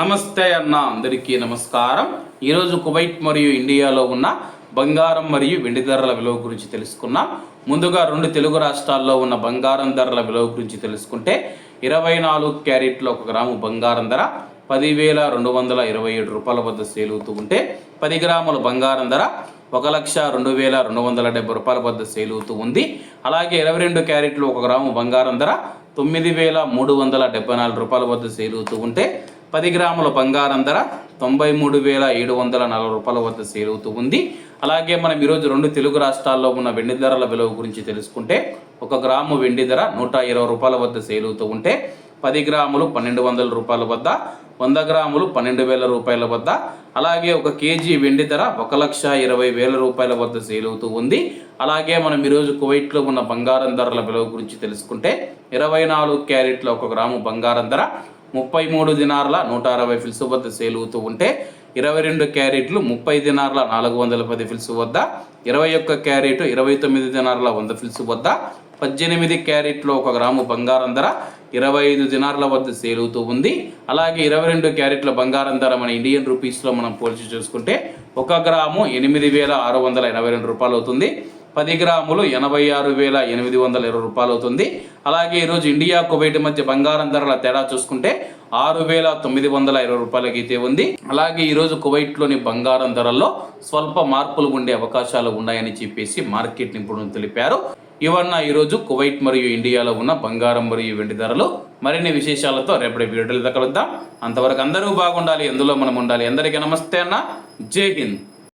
నమస్తే అన్న అందరికీ నమస్కారం. ఈరోజు కువైట్ మరియు ఇండియాలో ఉన్న బంగారం మరియు వెండి ధరల విలువ గురించి తెలుసుకున్నాం ముందుగా రెండు తెలుగు రాష్ట్రాల్లో ఉన్న బంగారం ధరల విలువ గురించి తెలుసుకుంటే ఇరవై నాలుగు క్యారెట్లో ఒక గ్రాము బంగారం ధర పదివేల రెండు వందల ఇరవై ఏడు రూపాయల వద్ద సేల్ అవుతూ ఉంటే పది గ్రాముల బంగారం ధర ఒక లక్ష రెండు వేల రెండు వందల డెబ్బై రూపాయల వద్ద సేల్ అవుతూ ఉంది. అలాగే ఇరవై రెండు క్యారెట్లు ఒక గ్రాము బంగారం ధర తొమ్మిది వేల మూడు వందల డెబ్బై నాలుగు రూపాయల వద్ద సేల్ అవుతూ ఉంటే పది గ్రాముల బంగారం ధర తొంభై మూడు వేల ఏడు వందల నలభై రూపాయల వద్ద సేల్ అవుతూ ఉంది. అలాగే మనం ఈరోజు రెండు తెలుగు రాష్ట్రాల్లో ఉన్న వెండి ధరల విలువ గురించి తెలుసుకుంటే ఒక గ్రాము వెండి ధర నూట ఇరవై రూపాయల వద్ద సేల్ అవుతూ ఉంటే పది గ్రాములు పన్నెండు వందల రూపాయల వద్ద వంద గ్రాములు పన్నెండు వేల రూపాయల వద్ద అలాగే ఒక కేజీ వెండి ధర ఒక లక్ష ఇరవై వేల రూపాయల వద్ద సేల్ అవుతూ ఉంది. అలాగే మనం ఈరోజు కువైట్లో ఉన్న బంగారం ధరల విలువ గురించి తెలుసుకుంటే ఇరవై నాలుగు క్యారెట్ల ఒక గ్రాము బంగారం ధర ముప్పై మూడు దినార్ల నూట అరవై ఫిల్స్ వద్ద సేల్ అవుతూ ఉంటే ఇరవై రెండు క్యారెట్లు ముప్పై దినార్ల నాలుగు వందల పది ఫిల్స్ వద్ద ఇరవై ఒక్క క్యారెట్ ఇరవై తొమ్మిది దినార్ల వంద ఫిల్స్ వద్ద పద్దెనిమిది క్యారెట్లో ఒక గ్రాము బంగారం ధర ఇరవై ఐదు దినార్ల వద్ద సేల్ అవుతూ ఉంది. అలాగే ఇరవై రెండు క్యారెట్ల బంగారం ధర మన ఇండియన్ రూపీస్లో మనం పోల్చి చూసుకుంటే ఒక గ్రాము ఎనిమిది వేల ఆరు వందల ఎనభై రెండు రూపాయలు అవుతుంది. పది గ్రాములు ఎనభై ఆరు వేల ఎనిమిది వందల ఇరవై రూపాయలు అవుతుంది. అలాగే ఈరోజు ఇండియా కువైట్ మధ్య బంగారం ధరల తేడా చూసుకుంటే ఆరు వేల తొమ్మిది వందల ఇరవై రూపాయలకి అయితే ఉంది. అలాగే ఈరోజు కువైట్లోని బంగారం ధరల్లో స్వల్ప మార్పులు ఉండే అవకాశాలు ఉన్నాయని చెప్పేసి మార్కెట్ నిపుణులు తెలిపారు. ఇవన్న ఈరోజు కువైట్ మరియు ఇండియాలో ఉన్న బంగారం మరియు వెండి ధరలు మరిన్ని విశేషాలతో రేపటి వీడియోలో కలుద్దాం. అంతవరకు అందరూ బాగుండాలి ఎందులో మనం ఉండాలి. అందరికీ నమస్తే అన్న. జై హింద్.